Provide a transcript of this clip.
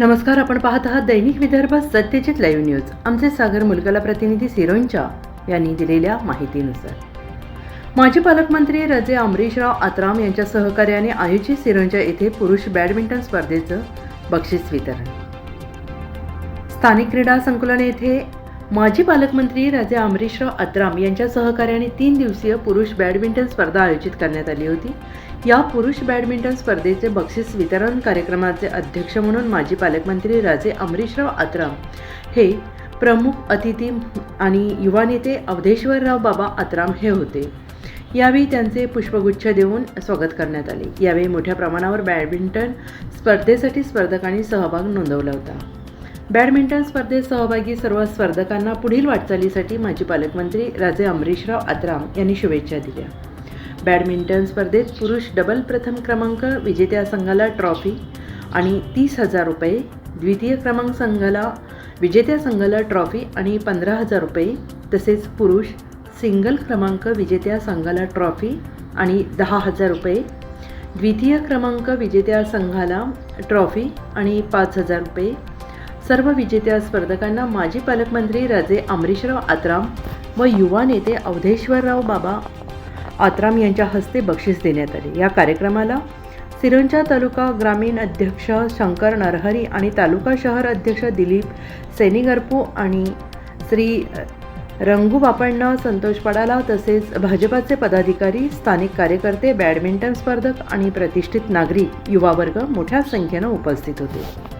नमस्कार आपण पाहत आहात दैनिक विदर्भ सत्यजित लाईव्ह न्यूज. आमचे सागर मुलगाला प्रतिनिधी सिरोंचा यांनी दिलेल्या माहितीनुसार. माजी पालकमंत्री रजे अमरीशराव आत्राम यांच्या सहकार्याने आयोजित सिरोंजा येथे पुरुष बॅडमिंटन स्पर्धेचं बक्षीस वितरण. स्थानिक क्रीडा संकुलन येथे माजी पालकमंत्री राजे अमरीशराव अत्राम यांच्या सहकार्याने तीन दिवसीय पुरुष बॅडमिंटन स्पर्धा आयोजित करण्यात आली होती. या पुरुष बॅडमिंटन स्पर्धेचे बक्षीस वितरण कार्यक्रमाचे अध्यक्ष म्हणून माजी पालकमंत्री राजे अमरीशराव आत्राम. हे प्रमुख अतिथी आणि युवा नेते अवधेश्वरराव बाबा आत्राम हे होते. यावेळी त्यांचे पुष्पगुच्छ देऊन स्वागत करण्यात आले. यावेळी मोठ्या प्रमाणावर बॅडमिंटन स्पर्धेसाठी स्पर्धकांनी सहभाग नोंदवला होता. बॅडमिंटन स्पर्धेत सहभागी सर्व स्पर्धकांना पुढील वाटचालीसाठी माजी पालकमंत्री राजे अमरीशराव आत्राम यांनी शुभेच्छा दिल्या. बॅडमिंटन स्पर्धेत पुरुष डबल प्रथम क्रमांक विजेत्या संघाला ट्रॉफी आणि तीस हजार रुपये द्वितीय क्रमांक संघाला विजेत्या संघाला ट्रॉफी आणि पंधरा हजार रुपये तसेच पुरुष सिंगल क्रमांक विजेत्या संघाला ट्रॉफी आणि दहा हजार रुपये द्वितीय क्रमांक विजेत्या संघाला ट्रॉफी आणि पाच हजार रुपये. सर्व विजेत्या स्पर्धकांना माजी पालकमंत्री राजे अमरीशराव आत्राम व युवा नेते अवधेश्वरराव बाबा आत्राम यांच्या हस्ते बक्षीस देण्यात आले. या कार्यक्रमाला सिरोंचा तालुका ग्रामीण अध्यक्ष शंकर नरहरी आणि तालुका शहर अध्यक्ष दिलीप सेनिगरपू आणि श्री रंगू बापण्णा संतोष पडाला तसेच भाजपाचे पदाधिकारी स्थानिक कार्यकर्ते बॅडमिंटन स्पर्धक आणि प्रतिष्ठित नागरिक युवा वर्ग मोठ्या संख्येनं उपस्थित होते.